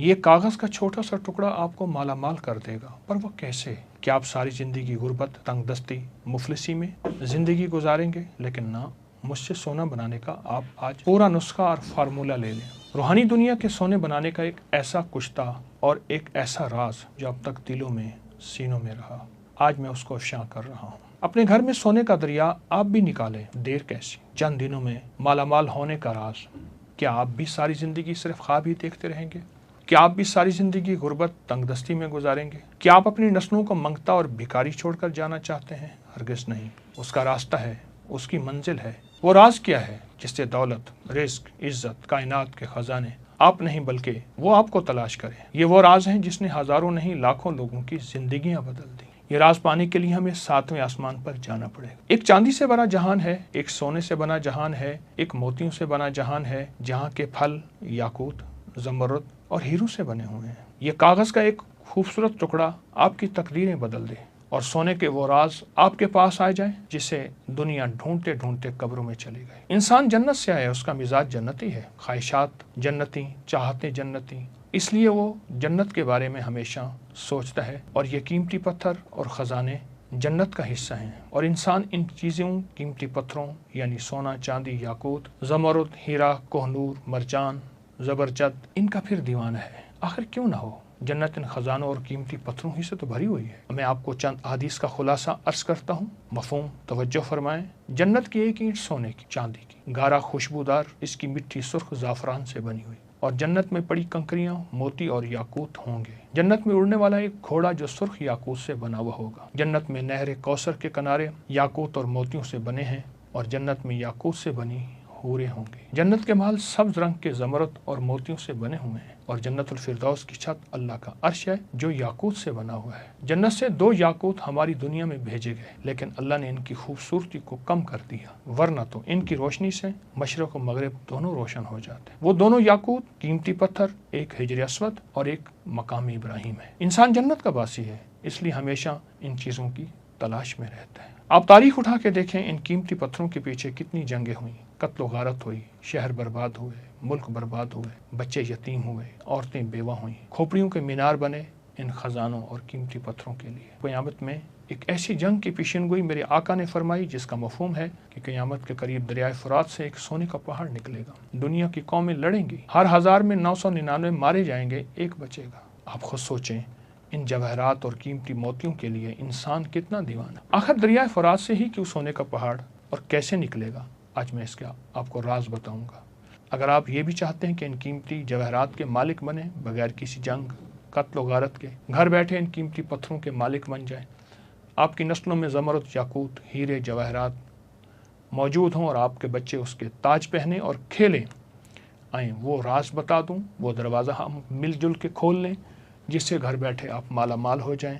یہ کاغذ کا چھوٹا سا ٹکڑا آپ کو مالا مال کر دے گا۔ پر وہ کیسے؟ کیا آپ ساری زندگی غربت، تنگ دستی، مفلسی میں زندگی گزاریں گے؟ لیکن نہ، مجھ سے سونا بنانے کا آپ آج پورا نسخہ اور فارمولہ لے لیں۔ روحانی دنیا کے سونے بنانے کا ایک ایسا کشتہ اور ایک ایسا راز جو اب تک دلوں میں، سینوں میں رہا۔ آج میں اس کو افشاں کر رہا ہوں۔ اپنے گھر میں سونے کا دریا آپ بھی نکالیں۔ دیر کیسی؟ چند دنوں میں مالا مال ہونے کا راز۔ کیا آپ بھی ساری زندگی صرف خواب ہی دیکھتے رہیں گے؟ کیا آپ بھی ساری زندگی غربت تنگ دستی میں گزاریں گے؟ کیا آپ اپنی نسلوں کو منگتا اور بھکاری چھوڑ کر جانا چاہتے ہیں؟ ہرگز نہیں۔ اس کا راستہ ہے، اس کی منزل ہے۔ وہ راز کیا ہے جس سے دولت، رزق، عزت، کائنات کے خزانے آپ نہیں بلکہ وہ آپ کو تلاش کرے یہ وہ راز ہیں جس نے ہزاروں نہیں، لاکھوں لوگوں کی زندگیاں بدل دی یہ راز پانے کے لیے ہمیں ساتویں آسمان پر جانا پڑے گا۔ ایک چاندی سے بنا جہان ہے، ایک سونے سے بنا جہان ہے، ایک موتیوں سے بنا جہان ہے، جہاں کے پھل، یاقوت، زمرد اور ہیرو سے بنے ہوئے ہیں۔ یہ کاغذ کا ایک خوبصورت ٹکڑا آپ کی تقدیریں بدل دے اور سونے کے وہ راز آپ کے پاس آ جائیں جسے دنیا ڈھونڈتے ڈھونڈتے قبروں میں چلی گئے انسان جنت سے آئے اس کا مزاج جنتی ہے۔ خواہشات جنتی چاہتے جنتی۔ اس لیے وہ جنت کے بارے میں ہمیشہ سوچتا ہے اور یہ قیمتی پتھر اور خزانے جنت کا حصہ ہیں۔ اور انسان ان چیزوں، قیمتی پتھروں یعنی سونا، چاندی، یاقوت، زمرد، ہیرا کوہنور مرجان زبرجد، ان کا پھر دیوانہ ہے۔ آخر کیوں نہ ہو؟ جنت ان خزانوں اور قیمتی پتھروں ہی سے تو بھری ہوئی ہے۔ میں آپ کو چند حدیث کا خلاصہ عرض کرتا ہوں۔ مفہوم، توجہ فرمائیں۔ جنت کی ایک اینٹ سونے کی، چاندی کی۔ گارا خوشبودار، اس کی مٹھی سرخ زعفران سے بنی ہوئی۔ اور جنت میں پڑی کنکریاں، موتی اور یاقوت ہوں گے۔ جنت میں اڑنے والا ایک گھوڑا جو سرخ یاقوت سے بنا ہوا ہوگا۔ جنت میں نہر کوثر کے کنارے یاقوت اور موتیوں سے بنے ہیں۔ اور جنت میں یاقوت سے بنی ہورے ہوں گے۔ جنت کے محل سبز رنگ کے زمرت اور موتیوں سے بنے ہوئے ہیں اور جنت الفردوس کی چھت اللہ کا عرش ہے جو یاقوت سے بنا ہوا ہے۔ جنت سے دو یاقوت ہماری دنیا میں بھیجے گئے، لیکن اللہ نے ان کی خوبصورتی کو کم کر دیا۔ ورنہ تو ان کی روشنی سے مشرق و مغرب دونوں روشن ہو جاتے وہ دونوں یاقوت قیمتی پتھر، ایک ہجر اسود اور ایک مقامی ابراہیم ہے۔ انسان جنت کا باسی ہے، اس لیے ہمیشہ ان چیزوں کی تلاش میں رہتا ہے۔ آپ تاریخ اٹھا کے دیکھیں ان قیمتی پتھروں کے پیچھے کتنی جنگیں ہوئیں۔ قتل و غارت ہوئی، شہر برباد ہوئے، ملک برباد ہوئے، بچے یتیم ہوئے، عورتیں بیوہ ہوئیں۔ کھوپڑیوں کے مینار بنے ان خزانوں اور قیمتی پتھروں کے لیے۔ قیامت میں ایک ایسی جنگ کی پیشن گوئی میرے آقا نے فرمائی، جس کا مفہوم ہے کہ قیامت کے قریب دریائے فرات سے ایک سونے کا پہاڑ نکلے گا۔ دنیا کی قومیں لڑیں گی۔ ہر ہزار میں نو سو ننانوے مارے جائیں گے، ایک بچے گا۔ آپ خود سوچیں، ان جواہرات اور قیمتی موتیوں کے لیے انسان کتنا دیوان ہے آخر دریائے فرات سے ہی کیوں سونے کا پہاڑ اور کیسے نکلے گا؟ آج میں اس کا آپ کو راز بتاؤں گا۔ اگر آپ یہ بھی چاہتے ہیں کہ ان قیمتی جواہرات کے مالک بنے بغیر کسی جنگ، قتل و غارت کے، گھر بیٹھے ان قیمتی پتھروں کے مالک بن جائیں، آپ کی نسلوں میں زمرت یاقوت، ہیرے، جواہرات موجود ہوں اور آپ کے بچے اس کے تاج پہنے اور کھیلیں، آئیں، وہ راز بتا دوں، وہ دروازہ ہم مل جل کے کھول لیں، جس سے گھر بیٹھے آپ مالا مال ہو جائیں،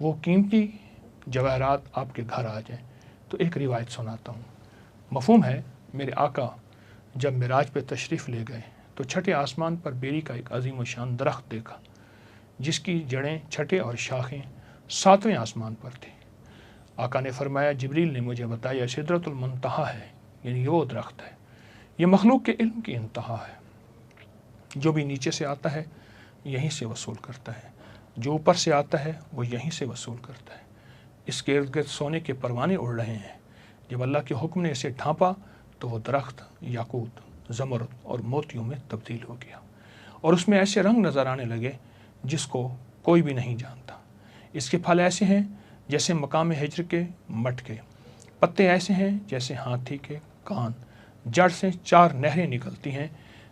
وہ قیمتی جواہرات آپ کے گھر آ جائیں۔ تو ایک روایت سناتا ہوں۔ مفہوم ہے، میرے آقا جب مراج پہ تشریف لے گئے تو چھٹے آسمان پر بیری کا ایک عظیم و شان درخت دیکھا، جس کی جڑیں چھٹے اور شاخیں ساتویں آسمان پر تھیں۔ آقا نے فرمایا، جبریل نے مجھے بتایا شدرت المنتہا ہے یعنی وہ درخت ہے۔ یہ مخلوق کے علم کی انتہا ہے۔ جو بھی نیچے سے آتا ہے، یہیں سے وصول کرتا ہے۔ جو اوپر سے آتا ہے، وہ یہیں سے وصول کرتا ہے۔ اس کے ارد گرد سونے کے پروانے اڑ رہے ہیں۔ جب اللہ کے حکم نے اسے ڈھانپا تو وہ درخت، یاقوت، زمرد اور موتیوں میں تبدیل ہو گیا اور اس میں ایسے رنگ نظر آنے لگے جس کو کوئی بھی نہیں جانتا۔ اس کے پھل ایسے ہیں جیسے مقام ہجر کے مٹ کے، پتے ایسے ہیں جیسے ہاتھی کے کان۔ جڑ سے چار نہریں نکلتی ہیں،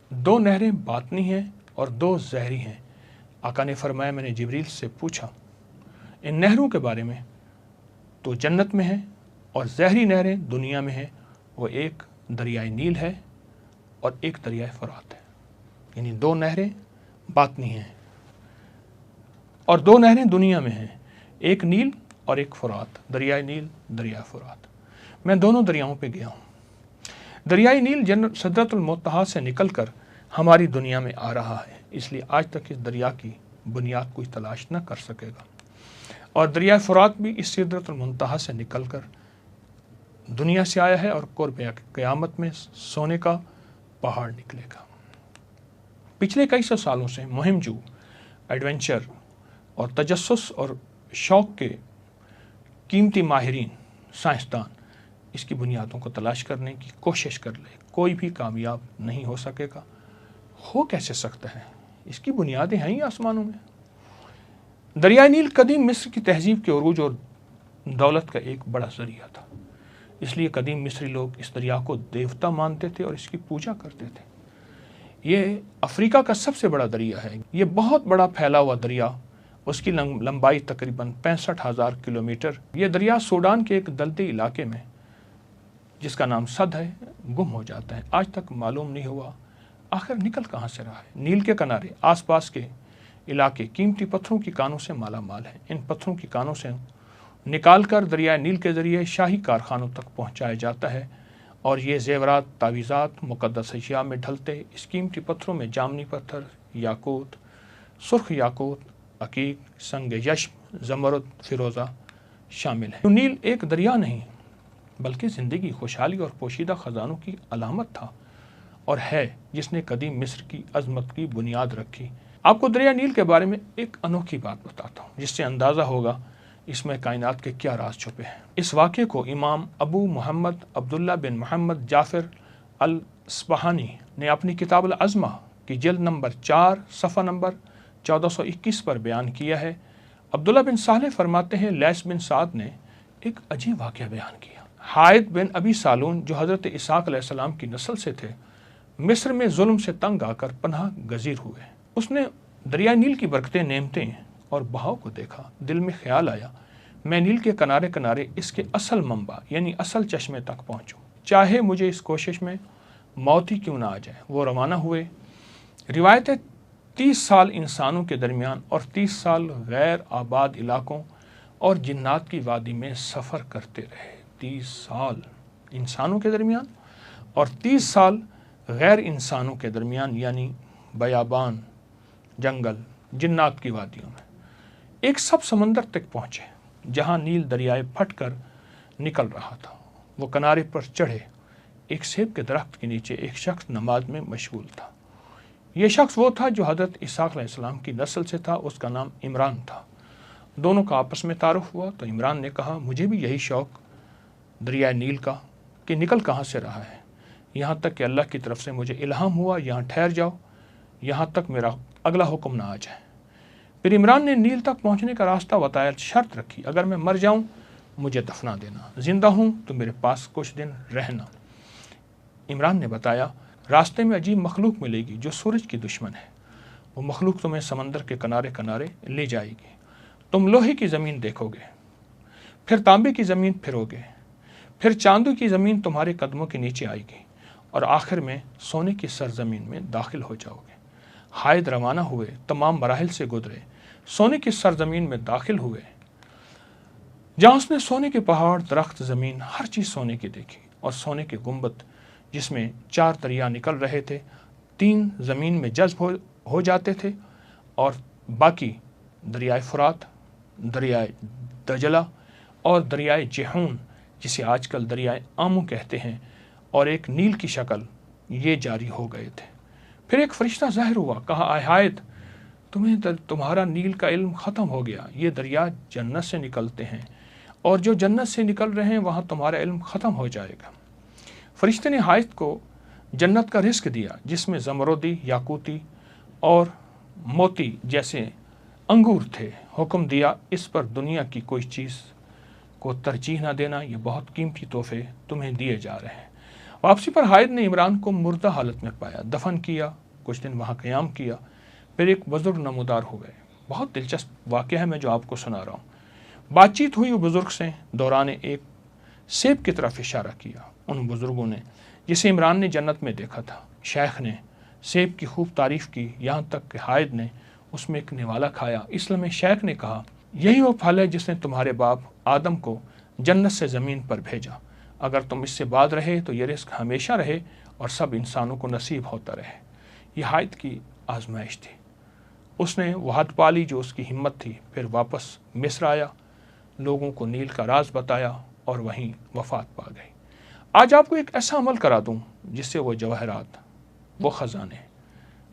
دو نہریں باطنی ہیں اور دو زہری ہیں۔ آقا نے فرمایا، میں نے جبریل سے پوچھا، ان نہروں کے بارے میں تو جنت میں ہیں اور زہری نہریں دنیا میں ہیں۔ وہ ایک دریائے نیل ہے اور ایک دریائے فرات ہے۔ یعنی دو نہریں باطنی ہیں۔ اور دو نہریں دنیا میں ہیں۔ ایک نیل اور ایک فرات۔ دریائے نیل دریا فرات۔ میں دونوں دریاؤں پہ گیا ہوں۔ دریائے نیل جن، صدرت المتحا سے نکل کر ہماری دنیا میں آ رہا ہے۔ اس لیے آج تک اس دریا کی بنیاد کوئی تلاش نہ کر سکے گا۔ اور دریائے فرات بھی اس صدرت المنتہا سے نکل کر دنیا سے آیا ہے اور قرب قیامت میں سونے کا پہاڑ نکلے گا۔ پچھلے کئی سو سالوں سے مہم جو ایڈونچر اور تجسس اور شوق کے قیمتی ماہرین، سائنسدان اس کی بنیادوں کو تلاش کرنے کی کوشش کر لے، کوئی بھی کامیاب نہیں ہو سکے گا۔ ہو کیسے سکتا ہے؟ اس کی بنیادیں ہیں ہی آسمانوں میں۔ دریائے نیل قدیم مصر کی تہذیب کے عروج اور دولت کا ایک بڑا ذریعہ تھا۔ اس لیے قدیم مصری لوگ اس دریا کو دیوتا مانتے تھے اور اس کی پوجا کرتے تھے۔ یہ افریقہ کا سب سے بڑا دریا ہے۔ یہ بہت بڑا پھیلا ہوا دریا، اس کی لمبائی تقریباً پینسٹھ ہزار کلومیٹر۔ یہ دریا سوڈان کے ایک دلتی علاقے میں، جس کا نام صد ہے، گم ہو جاتا ہے۔ آج تک معلوم نہیں ہوا آخر نکل کہاں سے رہا ہے۔ نیل کے کنارے آس پاس کے علاقے، قیمتی پتھروں کی کانوں سے مالا مال ہیں ان پتھروں کی کانوں سے نکال کر دریائے نیل کے ذریعے شاہی کارخانوں تک پہنچایا جاتا ہے اور یہ زیورات تعویزات مقدس اشیاء میں ڈھلتے، اس قیمتی پتھروں میں جامنی پتھر، یاقوت، سرخ یاقوت، عقیق، سنگ یشم، زمرد، فیروزہ شامل ہے نیل ایک دریا نہیں، بلکہ زندگی، خوشحالی اور پوشیدہ خزانوں کی علامت تھا اور ہے جس نے قدیم مصر کی عظمت کی بنیاد رکھی۔ آپ کو دریا نیل کے بارے میں ایک انوکھی بات بتاتا ہوں، جس سے اندازہ ہوگا اس میں کائنات کے کیا راز چھپے ہیں؟ اس واقعے کو امام ابو محمد عبداللہ بن محمد جعفر السبحانی نے اپنی کتاب العظمہ کی جلد نمبر چار، صفحہ نمبر چودہ سو اکیس پر بیان کیا ہے۔ عبداللہ بن صالح فرماتے ہیں لیس بن سعد نے ایک عجیب واقعہ بیان کیا۔ حائد بن ابی سالون جو حضرت اساق علیہ السلام کی نسل سے تھے، مصر میں ظلم سے تنگ آ کر پناہ گزیر ہوئے۔ اس نے دریا نیل کی برکتیں نیمتیں اور بہاؤ کو دیکھا، دل میں خیال آیا، میں نیل کے کنارے کنارے اس کے اصل منبع یعنی اصل چشمے تک پہنچوں۔ چاہے مجھے اس کوشش میں موت ہی کیوں نہ آ جائے، وہ روانہ ہوئے۔ روایتیں تیس سال انسانوں کے درمیان اور تیس سال غیر آباد علاقوں اور جنات کی وادی میں سفر کرتے رہے۔ تیس سال انسانوں کے درمیان اور تیس سال غیر انسانوں کے درمیان یعنی بیابان، جنگل، جنات کی وادیوں میں۔ ایک سب سمندر تک پہنچے، جہاں نیل دریائے پھٹ کر نکل رہا تھا۔ وہ کنارے پر چڑھے۔ ایک سیب کے درخت کے نیچے ایک شخص نماز میں مشغول تھا۔ یہ شخص وہ تھا جو حضرت اساق علیہ السلام کی نسل سے تھا، اس کا نام عمران تھا۔ دونوں کا آپس میں تعارف ہوا تو عمران نے کہا، مجھے بھی یہی شوق دریائے نیل کا کہ نکل کہاں سے رہا ہے؟ یہاں تک کہ اللہ کی طرف سے مجھے الہام ہوا، یہاں ٹھہر جاؤ، یہاں تک میرا اگلا حکم نہ آ جائے۔ پھر عمران نے نیل تک پہنچنے کا راستہ بتایا شرط رکھی۔ اگر میں مر جاؤں، مجھے دفنا دینا۔ زندہ ہوں تو میرے پاس کچھ دن رہنا۔ عمران نے بتایا، راستے میں عجیب مخلوق ملے گی جو سورج کی دشمن ہے۔ وہ مخلوق تمہیں سمندر کے کنارے کنارے لے جائے گی۔ تم لوہے کی زمین دیکھو گے، پھر تانبے کی زمین پھرو گے، پھر چاندو کی زمین تمہارے قدموں کے نیچے آئے گی اور آخر میں سونے کی سرزمین میں داخل ہو جاؤ گے۔ حائد روانہ ہوئے، تمام مراحل سے گزرے۔ سونے کی سرزمین میں داخل ہوئے۔ جہاں اس نے سونے کے پہاڑ، درخت، زمین، ہر چیز سونے کی دیکھی اور سونے کے گنبد جس میں چار دریا نکل رہے تھے، تین زمین میں جذب ہو جاتے تھے اور باقی دریائے فرات، دریائے دجلہ اور دریائے جہون، جسے آج کل دریائے آمو کہتے ہیں، اور ایک نیل کی شکل یہ جاری ہو گئے تھے۔ پھر ایک فرشتہ ظاہر ہوا، کہا آہایت تمہیں تمہارا نیل کا علم ختم ہو گیا، یہ دریا جنت سے نکلتے ہیں، اور جو جنت سے نکل رہے ہیں، وہاں تمہارا علم ختم ہو جائے گا۔ فرشتے نے حایت کو جنت کا رزق دیا، جس میں زمرودی یاقوتی اور موتی جیسے انگور تھے۔ حکم دیا، اس پر دنیا کی کوئی چیز کو ترجیح نہ دینا، یہ بہت قیمتی تحفے تمہیں دیے جا رہے ہیں۔ واپسی پر حائد نے عمران کو مردہ حالت میں پایا، دفن کیا، کچھ دن وہاں قیام کیا، پھر ایک بزرگ نمودار ہو گئے۔ بہت دلچسپ واقعہ ہے، میں جو آپ کو سنا رہا ہوں۔ بات چیت ہوئی وہ بزرگ سے، دوران ایک سیب کی طرف اشارہ کیا۔ ان بزرگوں نے، جسے عمران نے جنت میں دیکھا تھا، شیخ نے سیب کی خوب تعریف کی۔ یہاں تک کہ حائد نے اس میں ایک نوالا کھایا۔ اس لیے شیخ نے کہا، یہی وہ پھل ہے جس نے تمہارے باپ آدم کو جنت سے زمین پر بھیجا۔ اگر تم اس سے بعد رہے تو یہ رزق ہمیشہ رہے اور سب انسانوں کو نصیب ہوتا رہے۔ یہ حائد کی آزمائش تھی۔ اس نے وہ حد پالی جو اس کی ہمت تھی، پھر واپس مصر آیا، لوگوں کو نیل کا راز بتایا اور وہیں وفات پا گئی آج آپ کو ایک ایسا عمل کرا دوں جس سے وہ جواہرات، وہ خزانے،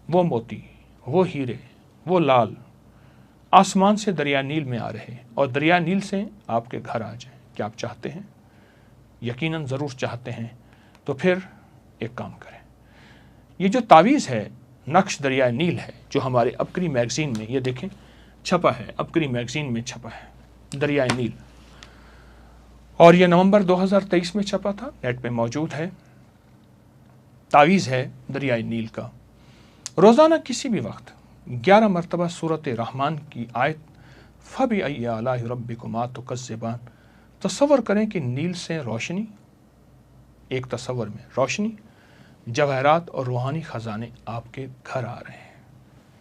وہ موتی، وہ ہیرے، وہ لال آسمان سے دریا نیل میں آ رہے اور دریا نیل سے آپ کے گھر آ جائیں۔ کیا آپ چاہتے ہیں؟ یقیناً ضرور چاہتے ہیں، تو پھر ایک کام کریں۔ یہ جو تعویذ ہے، نقش دریا نیل ہے، جو ہمارے ابکری میگزین میں، یہ دیکھیں، چھپا ہے ابکری میگزین میں چھپا ہے، دریائے نیل۔ اور یہ نومبر دو ہزار تیئیس میں چھپا تھا، نیٹ پہ موجود ہے۔ تعویذ ہے دریائے نیل کا۔ روزانہ کسی بھی وقت گیارہ مرتبہ صورت رحمان کی آیت فبی اللہ رب کو و تصور کریں کہ نیل سے روشنی، ایک تصور میں روشنی، جواہرات اور روحانی خزانے آپ کے گھر آ رہے ہیں۔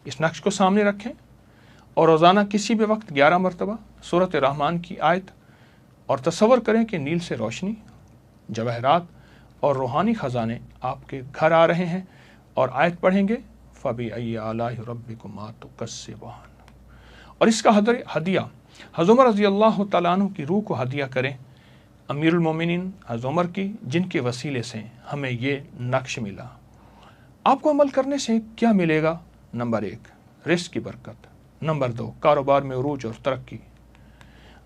اس نقش کو سامنے رکھیں اور روزانہ کسی بھی وقت گیارہ مرتبہ صورت رحمان کی آیت اور تصور کریں کہ نیل سے روشنی، جواہرات اور روحانی خزانے آپ کے گھر آ رہے ہیں اور آیت پڑھیں گے فبی اعلیٰ رب کو اور اس کا ہدیہ حضمر رضی اللہ تعالیٰ عنہ کی روح کو ہدیہ کریں۔ امیر المومنین حضمر کی، جن کے وسیلے سے ہمیں یہ نقش ملا۔ آپ کو عمل کرنے سے کیا ملے گا؟ نمبر ایک، رزق کی برکت۔ نمبر دو، کاروبار میں عروج اور ترقی۔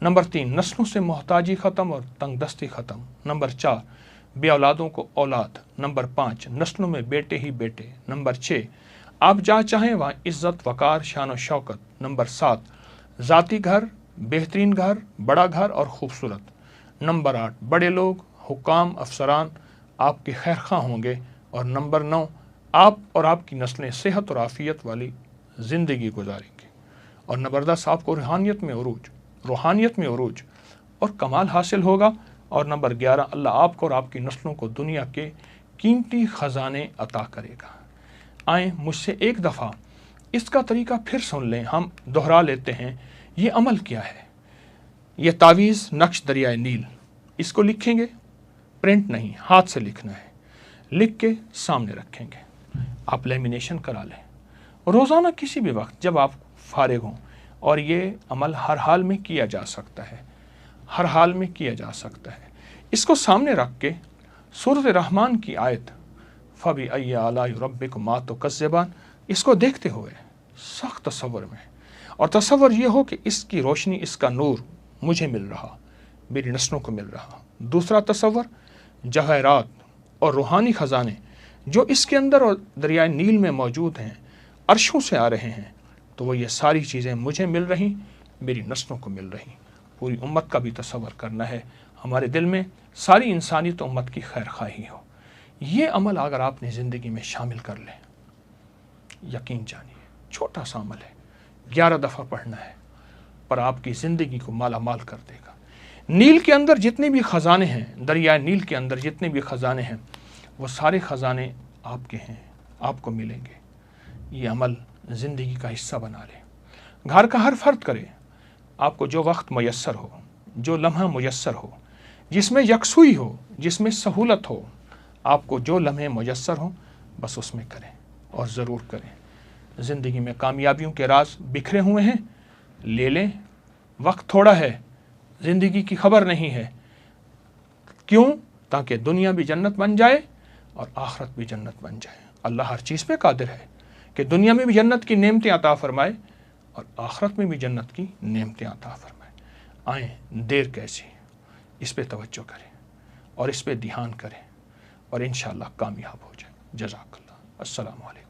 نمبر تین، نسلوں سے محتاجی ختم اور تنگ دستی ختم۔ نمبر چار، بے اولادوں کو اولاد۔ نمبر پانچ، نسلوں میں بیٹے ہی بیٹے۔ نمبر چھ، آپ جہاں چاہیں وہاں عزت، وقار، شان و شوکت۔ نمبر سات، ذاتی گھر بہترین گھر، بڑا گھر اور خوبصورت۔ نمبر آٹھ، بڑے لوگ، حکام، افسران، آپ کے خیر خواہ ہوں گے۔ اور نمبر نو، آپ اور آپ کی نسلیں صحت اور عافیت والی زندگی گزاریں گے۔ اور نبردست آپ کو روحانیت میں عروج، روحانیت میں عروج اور کمال حاصل ہوگا۔ اور نمبر گیارہ، اللہ آپ کو اور آپ کی نسلوں کو دنیا کے قیمتی خزانے عطا کرے گا۔ آئیں مجھ سے ایک دفعہ اس کا طریقہ پھر سن لیں۔ ہم دہرا لیتے ہیں۔ یہ عمل کیا ہے؟ یہ تعویذ نقش دریائے نیل۔ اس کو لکھیں گے؟ پرنٹ نہیں، ہاتھ سے لکھنا ہے۔ لکھ کے سامنے رکھیں گے۔ آپ لیمینیشن کرا لیں۔ روزانہ کسی بھی وقت جب آپ فارغ ہوں، اور یہ عمل ہر حال میں کیا جا سکتا ہے، ہر حال میں کیا جا سکتا ہے۔ اس کو سامنے رکھ کے صورت رحمان کی آیت فبی اعلیٰ رب کو مات و کسبان اس کو دیکھتے ہوئے سخت تصور میں اور تصور یہ ہو کہ اس کی روشنی، اس کا نور مجھے مل رہا، میری نسلوں کو مل رہا۔ دوسرا تصور جواہرات اور روحانی خزانے جو اس کے اندر اور دریائے نیل میں موجود ہیں، عرشوں سے آ رہے ہیں۔ تو وہ یہ ساری چیزیں مجھے مل رہی، میری نسلوں کو مل رہی۔ پوری امت کا بھی تصور کرنا ہے۔ ہمارے دل میں ساری انسانی تو امت کی خیر خواہی ہو۔ یہ عمل اگر آپ نے زندگی میں شامل کر لیں یقین جانیے، چھوٹا سا عمل ہے۔ گیارہ دفعہ پڑھنا ہے، پر آپ کی زندگی کو مالا مال کر دے گا۔ نیل کے اندر جتنے بھی خزانے ہیں، دریائے نیل کے اندر جتنے بھی خزانے ہیں، وہ سارے خزانے آپ کے ہیں، آپ کو ملیں گے۔ یہ عمل زندگی کا حصہ بنا لیں گھر کا ہر فرد کرے۔ آپ کو جو وقت میسر ہو، جو لمحہ میسر ہو، جس میں یکسوئی ہو، جس میں سہولت ہو، آپ کو جو لمحے میسر ہوں، بس اس میں کریں اور ضرور کریں۔ زندگی میں کامیابیوں کے راز بکھرے ہوئے ہیں۔ لے لیں، وقت تھوڑا ہے، زندگی کی خبر نہیں ہے۔ کیوں؟ تاکہ دنیا بھی جنت بن جائے اور آخرت بھی جنت بن جائے۔ اللہ ہر چیز پہ قادر ہے کہ دنیا میں بھی جنت کی نعمتیں عطا فرمائے اور آخرت میں بھی جنت کی نعمتیں عطا فرمائے۔ آئیں، دیر کیسی؟ اس پہ توجہ کریں اور اس پہ دھیان کریں اور انشاءاللہ کامیاب ہو جائیں۔ جزاک اللہ۔ السلام علیکم۔